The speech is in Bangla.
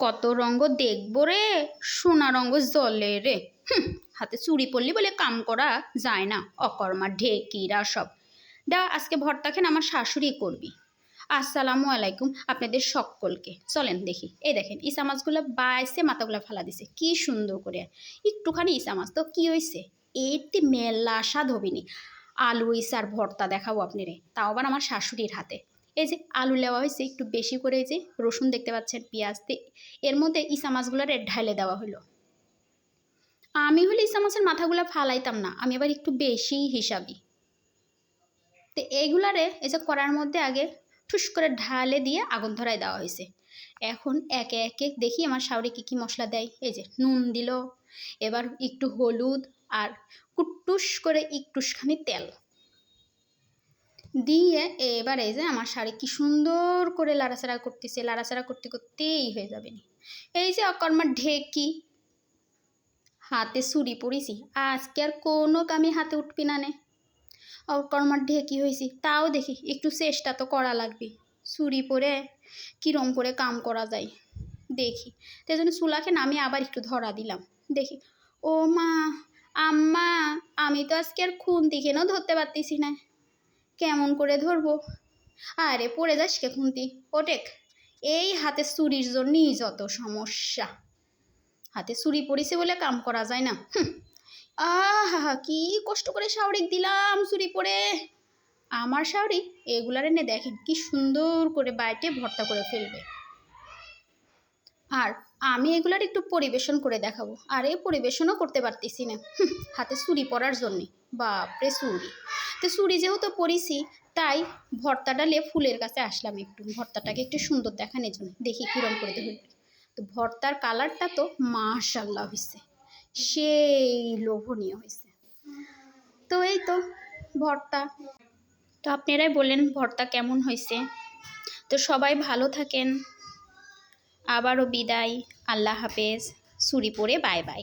কত রঙ্গ দেখব রে? সোনা রঙ্গ জলে রে। হাতে চুড়ি পড়লি বলে কাম করা যায় না। অকর্মা ঢেকিরা সব। দা, আজকে ভর্তা খেন আমার শাশুড়ি করবি। আসসালামু আলাইকুম আপনাদের সকলকে। চলেন দেখি। এই দেখেন, ইসা মাছগুলো বাইসে মাথাগুলো ফালা দিছে। কি সুন্দর করে। একটুখানি ইসা মাছ তো কি হয়েছে এতে মেলা স্বাদ হবিনি। আলু ইসার ভর্তা দেখাবো আপনারে। তাও আবার আমার শাশুড়ির হাতে। এই যে আলু নেওয়া হয়েছে, একটু বেশি করে এই যে রসুন দেখতে পাচ্ছেন, পেঁয়াজ এর মধ্যে ইসা মাছগুলোরে ঢালে দেওয়া হলো। আমি হলে ইসা মাছের মাথাগুলো ফালাইতাম না, আমি আবার একটু বেশি হিসাবি। তো এইগুলারে এই যে করার মধ্যে আগে ঠুস করে ঢালে দিয়ে আগুন ধরায় দেওয়া হয়েছে। এখন একে একে দেখি আমার শাওরে কী কী মশলা দেয়। এই যে নুন দিল, এবার একটু হলুদ আর কুট্টুস করে একটুখানি তেল। দিয়ে এবার এই যে আমার শাড়ি কি সুন্দর করে লাড়াচাড়া করতেছে, লাড়াচাড়া করতে করতেই হয়ে যাবে এই যে অকর্মার ঢেকি, হাতে ছুরি পড়েছি আজকে আর কোনো কামে হাতে উঠবি না নে। অকর্মার ঢেকি হয়েছি, তাও দেখি একটু চেষ্টা তো করা লাগবে। ছুরি পরে কীরম করে কাম করা যায়, দেখি। তাই জন্য চুলাকে নামে আবার একটু ধরা দিলাম, দেখি। ও মা, আম্মা, আমি তো আজকে আর খুন্তি কেনও ধরতে পারতেছি না। কেমন করে ধরবো? আরে, পড়ে যাস কে খুন্তি? ওটেক, এই হাতে চুরির জন্যই যত সমস্যা। হাতে চুরি পড়েছে বলে কাম করা যায় না। আহা কি কষ্ট করে শাওরিক দিলাম চুরি পরে আমার শাওরি এগুলার এনে দেখেন, কি সুন্দর করে বাইটে ভর্তা করে ফেলবে। আর আমি এগুলার একটু পরিবেশন করে দেখাবো। আর এই পরিবেশনও করতে পারতেছি না। হাতে চুরি পরার জন্যে। বাপরে, চুরি। তো চুরি যেহেতু পরিছি তাই ভর্তাটা ডালে ফুলের কাছে আসলাম একটু। ভর্তাটাকে একটু সুন্দর দেখানোর জন্য। দেখি কীরম করে ধরবে। তো ভর্তার কালারটা তো মাশাল্লাহ হয়েছে সেই লোভনীয় হয়েছে তো এই তো ভর্তা। তো আপনারাই বললেন ভর্তা কেমন হয়েছে তো সবাই ভালো থাকেন। আবারও বিদায়। আল্লাহ হাফেজ। সুরি পরে বাই বাই।